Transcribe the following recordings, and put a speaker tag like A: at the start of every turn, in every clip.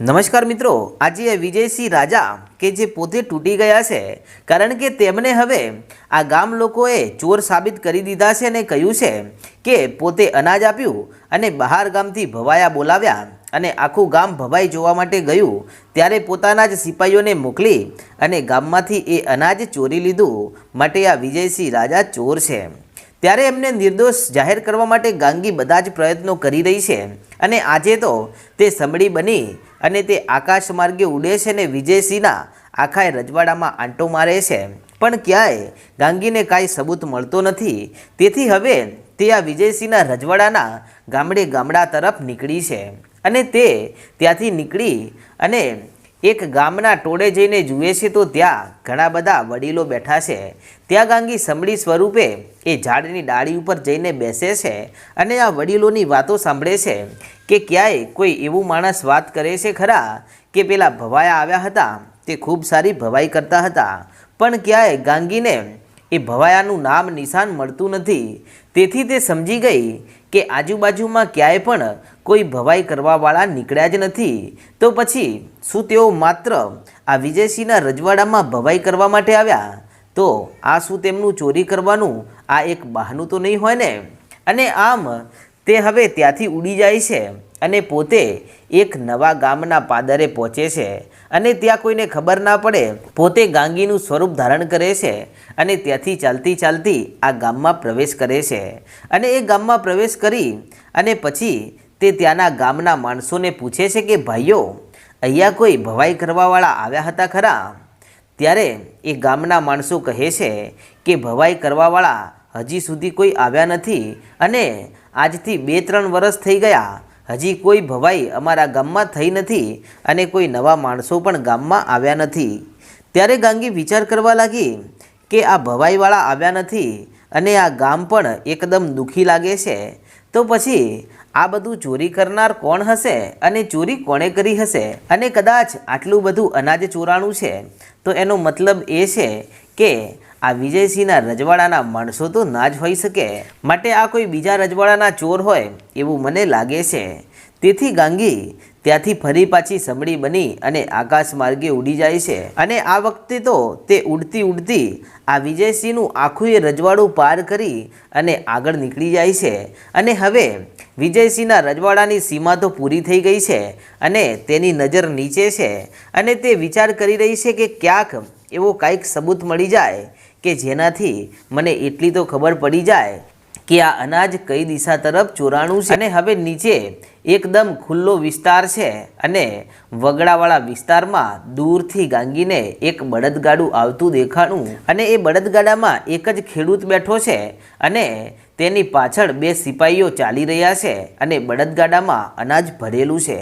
A: નમસ્કાર મિત્રો, આજે એ વિજયસિંહ રાજા કે જે પોતે તૂટી ગયા છે, કારણ કે તેમણે હવે આ ગામ લોકોએ ચોર સાબિત કરી દીધા છે અને કહ્યું છે કે પોતે અનાજ આપ્યું અને બહાર ગામથી ભવાયા બોલાવ્યા અને આખું ગામ ભવાઈ જોવા માટે ગયું. ત્યારે પોતાના જ સિપાહીઓને મોકલી અને ગામમાંથી એ અનાજ ચોરી લીધું. માટે આ વિજયસિંહ રાજા ચોર છે. ત્યારે એમને નિર્દોષ જાહેર કરવા માટે ગાંગી બધા જ પ્રયત્નો કરી રહી છે. અને આજે તો તે સમડી બની અને તે આકાશ માર્ગે ઉડે છે ને વિજયસિંહના આખા રજવાડામાં આંટો મારે છે. પણ ક્યાંય ગાંગીને કાંઈ સબૂત મળતો નથી. તેથી હવે તે આ વિજયસિંહના રજવાડાના ગામડે ગામડા તરફ નીકળી છે. અને તે ત્યાંથી નીકળી અને એક ગામના ટોળે જઈને જુએ છે તો ત્યાં ઘણા બધા વડીલો બેઠા છે. ત્યાં ગાંગી સંભળી સ્વરૂપે એ ઝાડની ડાળી ઉપર જઈને બેસે છે અને આ વડીલોની વાતો સાંભળે છે કે ક્યાંય કોઈ એવું માણસ વાત કરે છે ખરા કે પેલા ભવાયા આવ્યા હતા, તે ખૂબ સારી ભવાઈ કરતા હતા. પણ ક્યાંય ગાંગીને એ ભવાયાનું નામ નિશાન મળતું નથી. તેથી તે સમજી ગઈ કે આજુબાજુમાં ક્યાંય પણ કોઈ ભવાઈ કરવાવાળા નીકળ્યા જ નથી. તો પછી શું તેઓ માત્ર આ વિજયસિંહના રજવાડામાં ભવાઈ કરવા માટે આવ્યા? તો આ શું તેમનું ચોરી કરવાનું? આ એક બહાનું તો નહીં હોય ને? અને આમ તે હવે ત્યાંથી ઉડી જાય છે અને પોતે એક નવા ગામના પાદરે પહોંચે છે અને ત્યાં કોઈને ખબર ના પડે પોતે ગાંગીનું સ્વરૂપ ધારણ કરે છે અને ત્યાંથી ચાલતી ચાલતી આ ગામમાં પ્રવેશ કરે છે. અને એ ગામમાં પ્રવેશ કરી અને પછી તે ત્યાંના ગામના માણસોને પૂછે છે કે, ભાઈઓ, અહીંયા કોઈ ભવાઈ કરવાવાળા આવ્યા હતા ખરા? ત્યારે એ ગામના માણસો કહે છે કે, ભવાઈ કરવાવાળા હજી સુધી કોઈ આવ્યા નથી અને આજથી બે ત્રણ વર્ષ થઈ ગયા. હજી કોઈ ભવાઈ અમારા ગામમાં થઈ નથી અને કોઈ નવા માણસો પણ ગામમાં આવ્યા નથી. ત્યારે ગાંગી વિચાર કરવા લાગી કે, આ ભવાઈવાળા આવ્યા નથી અને આ ગામ પણ એકદમ દુઃખી લાગે છે. તો પછી આ બધું ચોરી કરનાર કોણ હશે અને ચોરી કોણે કરી હશે? અને કદાચ આટલું બધું અનાજ ચોરાણું છે, તો એનો મતલબ એ છે કે આ વિજયસિંહના રજવાડાના માણસો તો ના જ હોઈ શકે. માટે આ કોઈ બીજા રજવાડાના ચોર હોય એવું મને લાગે છે. તેથી ગાંગી ત્યાંથી ફરી પાછી સમડી બની અને આકાશ માર્ગે ઉડી જાય છે. અને આ વખતે તો તે ઉડતી ઉડતી આ વિજયસિંહનું આખું એ રજવાડું પાર કરી અને આગળ નીકળી જાય છે. અને હવે વિજયસિંહના રજવાડાની સીમા તો પૂરી થઈ ગઈ છે અને તેની નજર નીચે છે. અને તે વિચાર કરી રહી છે કે ક્યાંક એવો કાંઈક સબૂત મળી જાય કે જેનાથી મને એટલી તો ખબર પડી જાય કે આ અનાજ કઈ દિશા તરફ ચોરાણું છે. અને હવે નીચે એકદમ ખુલ્લો વિસ્તાર છે અને વગડાવાળા વિસ્તારમાં દૂરથી ગાંગીને એક બળદગાડું આવતું દેખાણું અને એ બળદગાડામાં એક જ ખેડૂત બેઠો છે અને તેની પાછળ બે સિપાહીઓ ચાલી રહ્યા છે અને બળદગાડામાં અનાજ ભરેલું છે.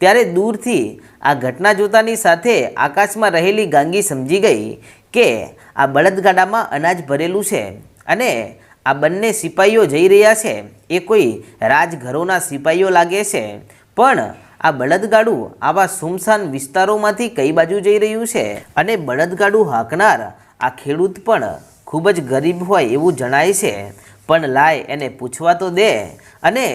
A: ત્યારે દૂરથી આ ઘટના જોતાની સાથે આકાશમાં રહેલી ગાંગી સમજી ગઈ કે આ બળદગાડામાં અનાજ ભરેલું છે અને આ બંને સિપાહીઓ જઈ રહ્યા છે. એ કોઈ રાજઘરોના સિપાહીઓ લાગે છે. પણ આ બળદગાડું આવા સુમસાન વિસ્તારોમાંથી કઈ બાજુ જઈ રહ્યું છે? અને બળદગાડું હાંકનાર આ ખેડૂત પણ ખૂબ જ ગરીબ હોય એવું જણાય છે. પણ લાય, એને પૂછવા તો દે. અને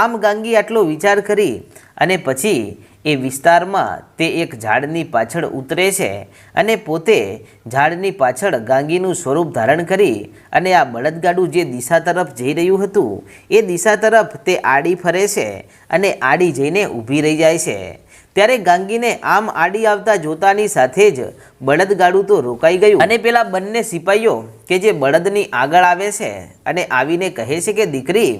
A: આમ ગાંગી આટલો વિચાર કરી અને પછી એ વિસ્તારમાં તે એક ઝાડની પાછળ ઉતરે છે અને પોતે ઝાડની પાછળ ગાંગીનું સ્વરૂપ ધારણ કરી અને આ બળદગાડું જે દિશા તરફ જઈ રહ્યું હતું, એ દિશા તરફ તે આડી ફરે છે અને આડી જઈને ઊભી રહી જાય છે. ત્યારે ગાંગીને આમ આડી આવતા જોતાની સાથે જ બળદગાડું તો રોકાઈ ગયું. અને પેલા બંને સિપાહીઓ કે જે બળદની આગળ આવે છે અને આવીને કહે છે કે, દીકરી,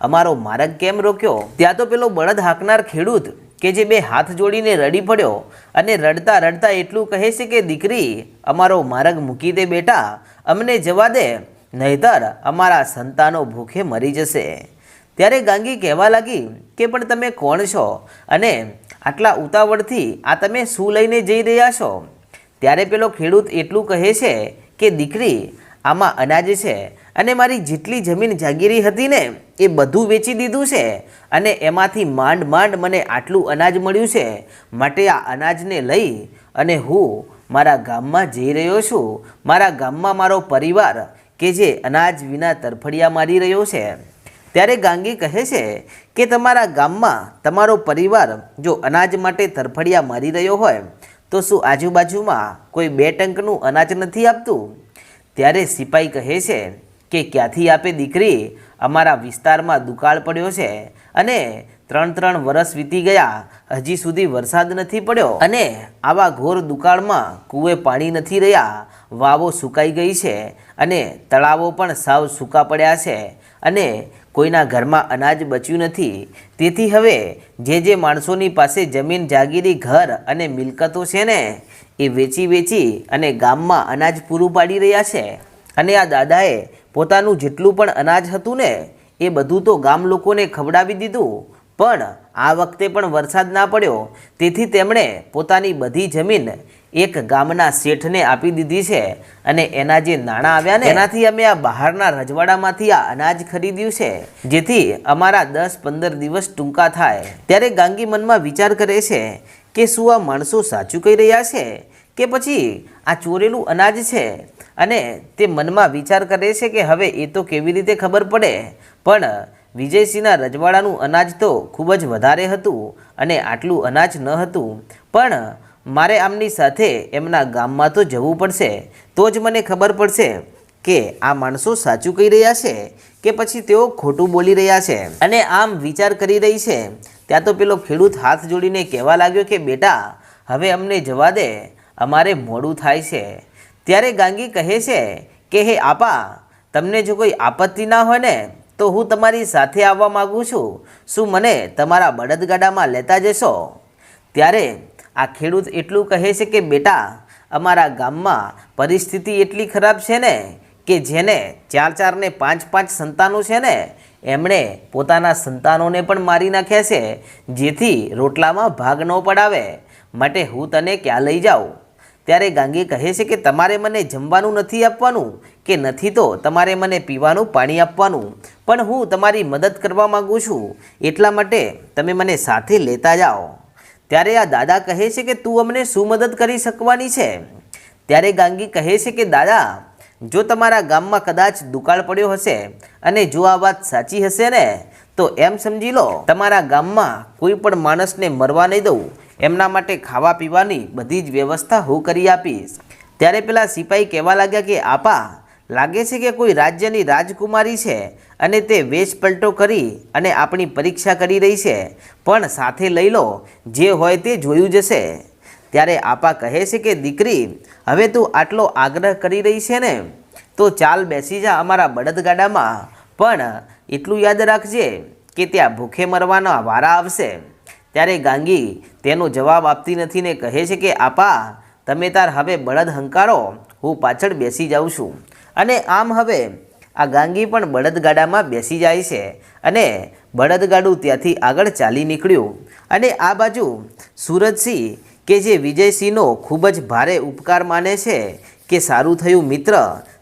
A: અમારો માર્ગ કેમ રોક્યો? ત્યાં તો પેલો બળદ હાંકનાર ખેડૂત કે જે બે હાથ જોડીને રડી પડ્યો અને રડતા રડતા એટલું કહે છે કે, દીકરી, અમારો માર્ગ મૂકી દે બેટા, અમને જવા દે, નહીતર અમારા સંતાનો ભૂખે મરી જશે. ત્યારે ગાંગી કહેવા લાગી કે, પણ તમે કોણ છો? અને આટલા ઉતાવળથી આ તમે શું લઈને જઈ રહ્યા છો? ત્યારે પેલો ખેડૂત એટલું કહે છે કે, દીકરી, આમાં અનાજ છે અને મારી જેટલી જમીન જાગીરી હતી ને, એ બધું વેચી દીધું છે અને એમાંથી માંડ માંડ મને આટલું અનાજ મળ્યું છે. માટે આ અનાજને લઈ અને હું મારા ગામમાં જઈ રહ્યો છું. મારા ગામમાં મારો પરિવાર કે જે અનાજ વિના તરફડિયા મારી રહ્યો છે. ત્યારે ગાંગી કહે છે કે તમારા ગામમાં તમારો પરિવાર જો અનાજ માટે તરફડિયા મારી રહ્યો હોય, તો શું આજુબાજુમાં કોઈ બે ટંકનું અનાજ નથી આપતું? ત્યારે સિપાઈ કહે છે કે ક્યાંથી આપે દીકરી? અમારા વિસ્તારમાં દુકાળ પડ્યો છે અને ત્રણ ત્રણ વર્ષ વીતી ગયા, હજી સુધી વરસાદ નથી પડ્યો અને આવા ઘોર દુકાળમાં કૂએ પાણી નથી રહ્યા, વાવો સુકાઈ ગઈ છે અને તળાવો પણ સાવ સૂકા પડ્યા છે અને કોઈના ઘરમાં અનાજ બચ્યું નથી. તેથી હવે જે જે માણસોની પાસે જમીન, જાગીરી, ઘર અને મિલકતો છે ને, એ વેચી વેચી અને ગામમાં અનાજ પૂરું પાડી રહ્યા છે. અને આ દાદાએ પોતાનું જેટલું પણ અનાજ હતું ને, એ બધું તો ગામ લોકોને ખવડાવી દીધું. પણ આ વખતે પણ વરસાદ ના પડ્યો. તેથી તેમણે પોતાની બધી જમીન એક ગામના શેઠને આપી દીધી છે અને એના જે નાણાં આવ્યા ને, એનાથી અમે આ બહારના રજવાડામાંથી આ અનાજ ખરીદ્યું છે, જેથી અમારા દસ પંદર દિવસ ટૂંકા થાય. ત્યારે ગાંગી મનમાં વિચાર કરે છે કે શું આ માણસો સાચું કહી રહ્યા છે કે પછી આ ચોરેલું અનાજ છે? અને તે મનમાં વિચાર કરે છે કે હવે એ તો કેવી રીતે ખબર પડે? પણ વિજયસિંહના રજવાડાનું અનાજ તો ખૂબ જ વધારે હતું અને આટલું અનાજ ન હતું. પણ મારે આમની સાથે એમના ગામમાં તો જવું પડશે, તો જ મને ખબર પડશે કે આ માણસો સાચું કહી રહ્યા છે કે પછી તેઓ ખોટું બોલી રહ્યા છે. અને આમ વિચાર કરી રહી છે. ત્યાં તો પેલો ખેડૂત હાથ જોડીને કહેવા લાગ્યો કે, બેટા, હવે અમને જવા દે, અમારે મોડું થાય છે. ત્યારે ગાંગી કહે છે કે, હે આપા, તમને જો કોઈ આપત્તિ ના હોય ને, તો હું તમારી સાથે આવવા માગું છું. શું મને તમારા બળદગાડામાં લેતા જશો? ત્યારે આ ખેડૂત એટલું કહે છે કે, બેટા, અમારા ગામમાં પરિસ્થિતિ એટલી ખરાબ છે ને કે જેને ચાર ચાર ને પાંચ પાંચ સંતાનો છે ને, એમણે પોતાના સંતાનોને પણ મારી નાખ્યા છે, જેથી રોટલામાં ભાગ ન પડાવે. માટે હું તને ક્યાં લઈ જાઉં? ત્યારે ગાંગી કહે છે કે, તમારે મને જમવાનું નથી આપવાનું કે નથી તો તમારે મને પીવાનું પાણી આપવાનું. પણ હું તમારી મદદ કરવા માગું છું. એટલા માટે તમે મને સાથે લેતા જાઓ. ત્યારે આ દાદા કહે છે કે તું અમને શું મદદ કરી શકવાની છે? ત્યારે ગાંગી કહે છે કે, દાદા, જો તમારા ગામમાં કદાચ દુકાળ પડ્યો હશે અને જો આ વાત સાચી હશે ને, તો એમ સમજી લો, તમારા ગામમાં કોઈ પણ માણસને મરવા નહીં દઉં. એમના માટે ખાવા પીવાની બધી જ વ્યવસ્થા હું કરી આપીશ. ત્યારે પેલા સિપાહી કહેવા લાગ્યા કે, આપા લાગે છે કે કોઈ રાજ્યની રાજકુમારી છે અને તે વેશ પલટો કરી અને આપણી પરીક્ષા કરી રહી છે. પણ સાથે લઈ લો, જે હોય તે જોયું જશે. ત્યારે આપા કહે છે કે, દીકરી, હવે તું આટલો આગ્રહ કરી રહી છે ને, તો ચાલ બેસી જા અમારા બળદગાડામાં. પણ એટલું યાદ રાખજે કે ત્યાં ભૂખે મરવાના વારા આવશે. ત્યારે ગાંગી તેનો જવાબ આપતી નથી ને કહે છે કે, આપા, તમે તાર હવે બળદ હંકારો, હું પાછળ બેસી જાઉં છું. અને આમ હવે આ ગાંગી પણ બળદગાડામાં બેસી જાય છે અને બળદગાડું ત્યાંથી આગળ ચાલી નીકળ્યું. અને આ બાજુ સુરજસિંહ કે જે વિજયસિંહનો ખૂબ જ ભારે ઉપકાર માને છે કે સારું થયું મિત્ર,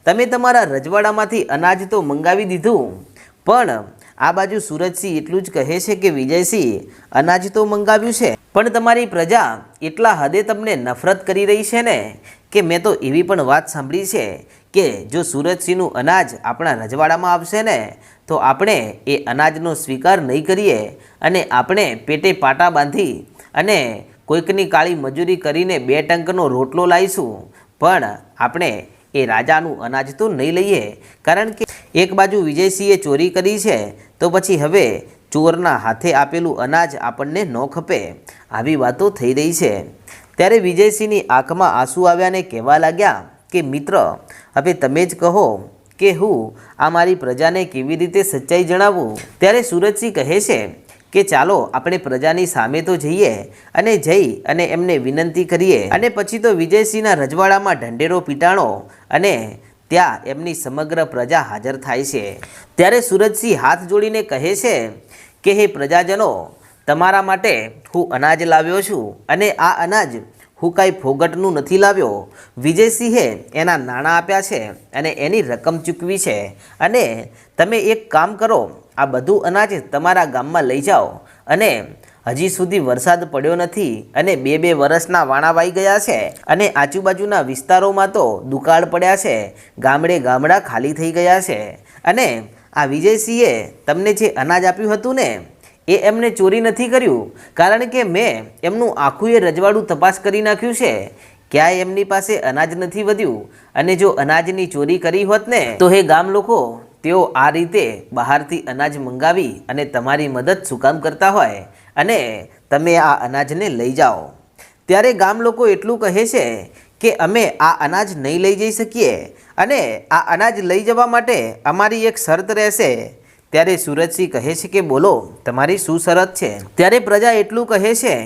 A: તમે તમારા રજવાડામાંથી અનાજ તો મંગાવી દીધું. પણ આ બાજુ સુરજસિંહ એટલું જ કહે છે કે વિજયસિંહ, અનાજ તો મંગાવ્યું છે, પણ તમારી પ્રજા એટલા હદે તમને નફરત કરી રહી છે ને? કે મેં તો એવી પણ વાત સાંભળી છે કે જો સુરજસિંહનું અનાજ આપણા રજવાડામાં આવશે ને, તો આપણે એ અનાજનો સ્વીકાર નહીં કરીએ અને આપણે પેટે પાટા બાંધી અને કોઈકની કાળી મજૂરી કરીને બે ટંકનો રોટલો લાવીશું. પણ આપણે એ રાજાનું અનાજ તો નહીં લઈએ, કારણ કે એક બાજુ વિજયસિંહે ચોરી કરી છે, તો પછી હવે ચોરના હાથે આપેલું અનાજ આપણને ન ખપે. આવી વાતો થઈ રહી છે. ત્યારે વિજયસિંહની આંખમાં આંસુ આવ્યા ને કહેવા લાગ્યા કે, મિત્ર હવે તમે જ કહો કે હું આ મારી પ્રજાને કેવી રીતે સચ્ચાઈ જણાવું? ત્યારે સુરજસિંહ કહે છે કે ચાલો આપણે પ્રજાની સામે તો જઈએ અને જઈ અને એમને વિનંતી કરીએ. અને પછી તો વિજયસિંહના રજવાડામાં ઢંઢેરો પીટાણો અને ત્યાં એમની સમગ્ર પ્રજા હાજર થાય છે. ત્યારે સુરજસિંહ હાથ જોડીને કહે છે કે, હે પ્રજાજનો, તમારા માટે હું અનાજ લાવ્યો છું અને આ અનાજ હું કાંઈ ફોગટનું નથી લાવ્યો? વિજયસિંહે એના નાણાં આપ્યા છે અને એની રકમ ચૂકવી છે. અને તમે એક કામ કરો, આ બધું અનાજ તમારા ગામમાં લઈ જાઓ. અને હજી સુધી વરસાદ પડ્યો નથી અને બે બે વર્ષના વાણા વાઈ ગયા છે અને આજુબાજુના વિસ્તારોમાં તો દુકાળ પડ્યા છે, ગામડે ગામડા ખાલી થઈ ગયા છે. અને આ વિજયસિંહે તમને જે અનાજ આપ્યું હતું ને એ એમને ચોરી નથી કર્યું. કારણ કે મેં એમનું આખું એ રજવાડું તપાસ કરી નાખ્યું છે. ક્યાંય એમની પાસે અનાજ નથી વધ્યું. અને જો અનાજની ચોરી કરી હોત ને, તો હે ગામ લોકો, તેઓ આ રીતે બહારથી અનાજ મંગાવી અને તમારી મદદ સુકામ કરતા હોય? અને તમે આ અનાજને લઈ જાઓ. ત્યારે ગામ લોકો એટલું કહે છે કે અમે આ અનાજ નહીં લઈ જઈ શકીએ. અને આ અનાજ લઈ જવા માટે અમારી એક શરત રહેશે. ત્યારે સુરજસિંહ કહે છે કે, બોલો, તમારી શું શરત છે? ત્યારે પ્રજા એટલું કહે છે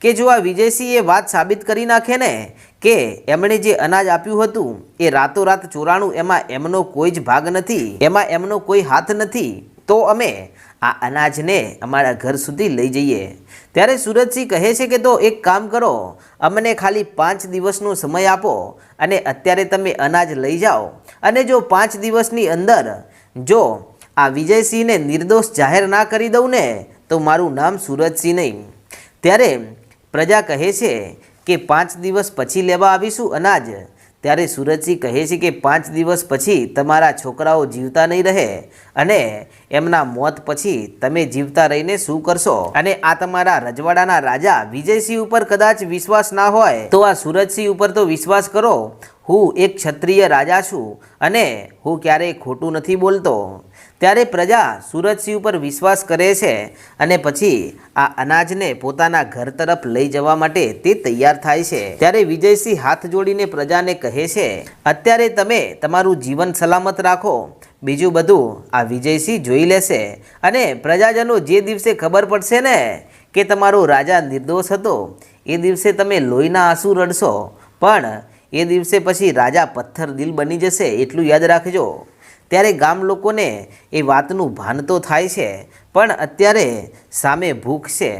A: કે, જો આ વિજયસિંહ એ વાત સાબિત કરી નાખે ને, કે એમણે જે અનાજ આપ્યું હતું, એ રાતોરાત ચોરાણું એમાં એમનો કોઈ જ ભાગ નથી, એમાં એમનો કોઈ હાથ નથી, તો અમે આ અનાજને અમારા ઘર સુધી લઈ જઈએ. ત્યારે સુરજસિંહ કહે છે કે, તો એક કામ કરો, અમને ખાલી પાંચ દિવસનો સમય આપો અને અત્યારે તમે અનાજ લઈ જાઓ. અને જો પાંચ દિવસની અંદર જો આ વિજયસિંહને નિર્દોષ જાહેર ના કરી દઉં ને, તો મારું નામ સુરજસિંહ નહીં. ત્યારે પ્રજા કહે છે કે પાંચ દિવસ પછી લેવા આવીશું અનાજ. ત્યારે સુરજસિંહ કહે છે કે પાંચ દિવસ પછી તમારા છોકરાઓ જીવતા નહીં રહે અને એમના મોત પછી તમે જીવતા રહીને શું કરશો? અને આ તમારા રજવાડાના રાજા વિજયસિંહ ઉપર કદાચ વિશ્વાસ ના હોય, તો આ સુરજસિંહ ઉપર તો વિશ્વાસ કરો. હું એક ક્ષત્રિય રાજા છું અને હું ક્યારેય ખોટું નથી બોલતો. ત્યારે પ્રજા સુરજસિંહ ઉપર વિશ્વાસ કરે છે અને પછી આ અનાજને પોતાના ઘર તરફ લઈ જવા માટે તે તૈયાર થાય છે. ત્યારે વિજયસિંહ હાથ જોડીને પ્રજાને કહે છે, અત્યારે તમે તમારું જીવન સલામત રાખો. બીજું બધું આ વિજયસિંહ જોઈ લેશે અને પ્રજાજનો જે દિવસે ખબર પડશે ને કે તમારો રાજા નિર્દોષ હતો, એ દિવસે તમે લોહીના આંસુ રડશો. પણ એ દિવસે પછી રાજા પથ્થર દિલ બની જશે, એટલું યાદ રાખજો. ત્યારે ગામ લોકોને એ વાતનું ભાન તો થાય છે, પણ અત્યારે સામે ભૂખ છે.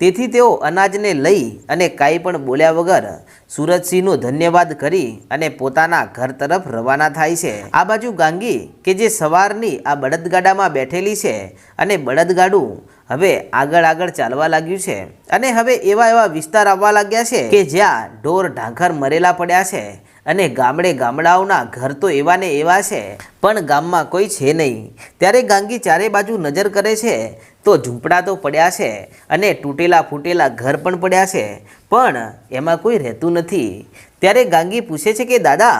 A: તેથી તેઓ અનાજને લઈ અને કાંઈ પણ બોલ્યા વગર સુરજસિંહનો ધન્યવાદ કરી અને પોતાના ઘર તરફ રવાના થાય છે. આ બાજુ ગાંગી કે જે સવારની આ બળદગાડામાં બેઠેલી છે અને બળદગાડું હવે આગળ આગળ ચાલવા લાગ્યું છે અને હવે એવા એવા વિસ્તાર આવવા લાગ્યા છે કે જ્યાં ઢોર ઢાંખર મરેલા પડ્યા છે અને ગામડે ગામડાઓના ઘર તો એવા ને એવા છે, પણ ગામમાં કોઈ છે નહીં. ત્યારે ગાંગી ચારે બાજુ નજર કરે છે, તો ઝૂંપડા તો પડ્યા છે અને તૂટેલા ફૂટેલા ઘર પણ પડ્યા છે, પણ એમાં કોઈ રહેતું નથી. ત્યારે ગાંગી પૂછે છે કે, દાદા,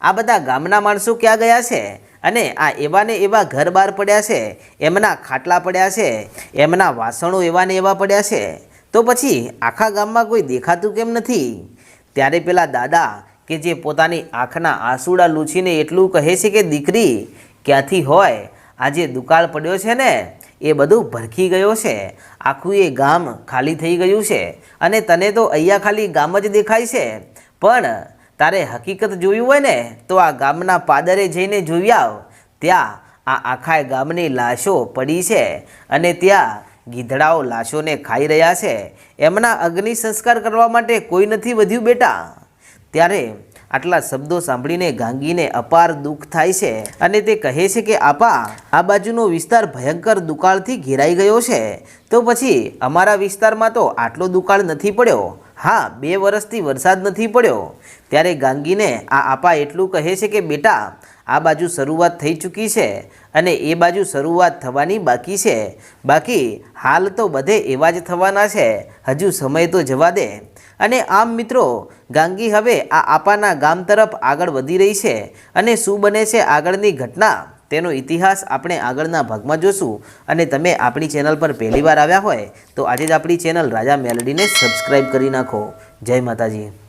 A: આ બધા ગામના માણસો ક્યાં ગયા છે? અને આ એવા ને એવા ઘર બહાર પડ્યા છે, એમના ખાટલા પડ્યા છે, એમના વાસણો એવા ને એવા પડ્યા છે? તો પછી આખા ગામમાં કોઈ દેખાતું કેમ નથી? ત્યારે પેલા દાદા કે જે પોતાની આંખના આંસુડા લૂછીને એટલું કહે છે કે દીકરી ક્યાંથી હોય? આ જે દુકાળ પડ્યો છે ને, એ બધું ભરખી ગયો છે. આખું એ ગામ ખાલી થઈ ગયું છે. અને તને તો અહીંયા ખાલી ગામ જ દેખાય છે. પણ તારે હકીકત જોયું હોય ને, તો આ ગામના પાદરે જઈને જોઈ આવ. ત્યાં આ આખા ગામની લાશો પડી છે અને ત્યાં ગીધડાઓ લાશોને ખાઈ રહ્યા છે. એમના અગ્નિ સંસ્કાર કરવા માટે કોઈ નથી વધ્યું બેટા. ત્યારે આટલા શબ્દો સાંભળીને ગાંગીને અપાર દુઃખ થાય છે. અને તે કહે છે કે, આપા, આ બાજુનો વિસ્તાર ભયંકર દુકાળથી ઘેરાઈ ગયો છે. તો પછી અમારા વિસ્તારમાં તો આટલો દુકાળ નથી પડ્યો. હા, બે વર્ષથી વરસાદ નથી પડ્યો. ત્યારે ગાંગીને આ આપા એટલું કહે છે કે, બેટા, આ બાજુ શરૂઆત થઈ ચૂકી છે અને એ બાજુ શરૂઆત થવાની બાકી છે. બાકી હાલ તો બધે એવા જ થવાના છે. હજુ સમય તો જવા દે. અને આમ મિત્રો, ગાંગી હવે આ આપાના ગામ તરફ આગળ વધી રહી છે. અને શું બને છે આગળની ઘટના? તેનો ઇતિહાસ આપણે આગળના ભાગમાં જોશું. અને તમે આપણી ચેનલ પર પહેલીવાર આવ્યા હોય, તો આજે જ આપણી ચેનલ રાજા મેલડીને સબસ્ક્રાઈબ કરી નાખો. જય માતાજી.